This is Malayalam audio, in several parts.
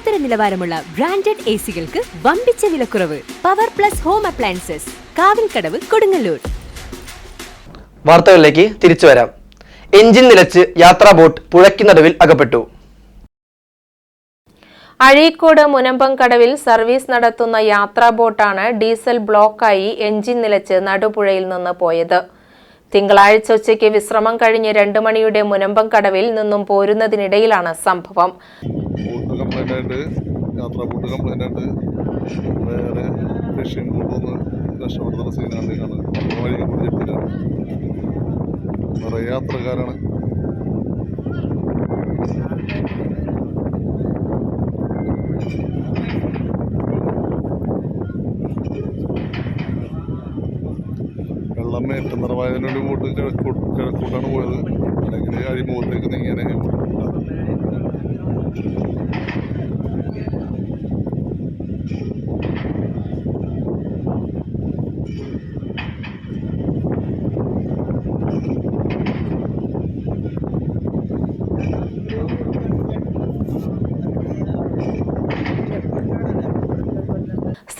ലോകോത്തര നിലവാരമുള്ള ബ്രാൻഡഡ് എ സികൾക്ക് വമ്പിച്ച വിലക്കുറവ്. Power plus home appliances Kavilkadavu Kodungallur. വാർത്തകളിലേക്ക് തിരിച്ചു വരാം. എഞ്ചിൻ നിലച്ച് യാത്രാ ബോട്ട് പുഴയ്ക്ക് നടുവിൽ അകപ്പെട്ടു. അഴീക്കോട് മുനമ്പം കടവിൽ സർവീസ് നടത്തുന്ന യാത്രാ ബോട്ടാണ് ഡീസൽ ബ്ലോക്കായി എഞ്ചിൻ നിലച്ച് നടുപുഴയിൽ നിന്ന് പോയത്. തിങ്കളാഴ്ച ഉച്ചയ്ക്ക് വിശ്രമം കഴിഞ്ഞ് രണ്ടു മണിയുടെ മുനമ്പം കടവിൽ നിന്നും പോരുന്നതിനിടയിലാണ് സംഭവം. ബോട്ട് കംപ്ലൈന്റ് ആയിട്ട് യാത്രാ ബോട്ട് കംപ്ലൈന്റ് ആയിട്ട് വേറെ ഫിഷിംഗ് ബോട്ടൊന്ന് രക്ഷപ്പെടുത്തുന്ന സീനാണ്ടേക്കാണ് വഴി ജപ്തിലാണ് നിറയെ യാത്രക്കാരാണ്. വെള്ളം മേറ്റം നിറവായതിനൊരു ബോട്ട് കിഴക്കോട്ട് കിഴക്കോട്ടാണ് പോയത്. അല്ലെങ്കിൽ അഴിമുഖത്തേക്ക് നീങ്ങിയാനേ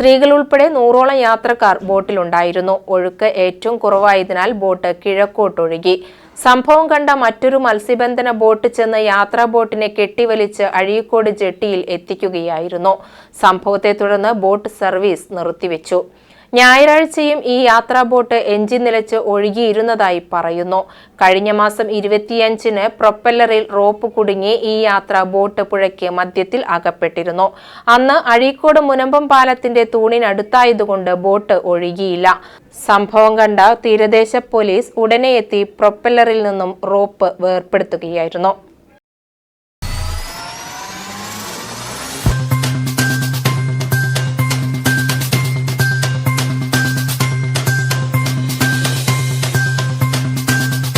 സ്ത്രീകൾ ഉൾപ്പെടെ നൂറോളം യാത്രക്കാർ ബോട്ടിലുണ്ടായിരുന്നു. ഒഴുക്ക് ഏറ്റവും കുറവായതിനാൽ ബോട്ട് കിഴക്കോട്ടൊഴുകി. സംഭവം കണ്ട മറ്റൊരു മത്സ്യബന്ധന ബോട്ട് ചെന്ന് യാത്രാ ബോട്ടിനെ കെട്ടിവലിച്ച് അഴീക്കോട് ജെട്ടിയിൽ എത്തിക്കുകയായിരുന്നു. സംഭവത്തെ തുടർന്ന് ബോട്ട് സർവീസ് നിർത്തിവെച്ചു. ഞായറാഴ്ചയും ഈ യാത്രാ ബോട്ട് എഞ്ചിൻ നിലച്ച് ഒഴുകിയിരുന്നതായി പറയുന്നു. കഴിഞ്ഞ മാസം ഇരുപത്തിയഞ്ചിന് പ്രൊപ്പല്ലറിൽ റോപ്പ് കുടുങ്ങി ഈ യാത്രാ ബോട്ട് പുഴയ്ക്ക് മധ്യത്തിൽ അകപ്പെട്ടിരുന്നു. അന്ന് അഴീക്കോട് മുനമ്പം പാലത്തിന്റെ തൂണിനടുത്തായതുകൊണ്ട് ബോട്ട് ഒഴുകിയില്ല. സംഭവം കണ്ട തീരദേശ പോലീസ് ഉടനെ എത്തി പ്രൊപ്പല്ലറിൽ നിന്നും റോപ്പ് വേർപ്പെടുത്തുകയായിരുന്നു.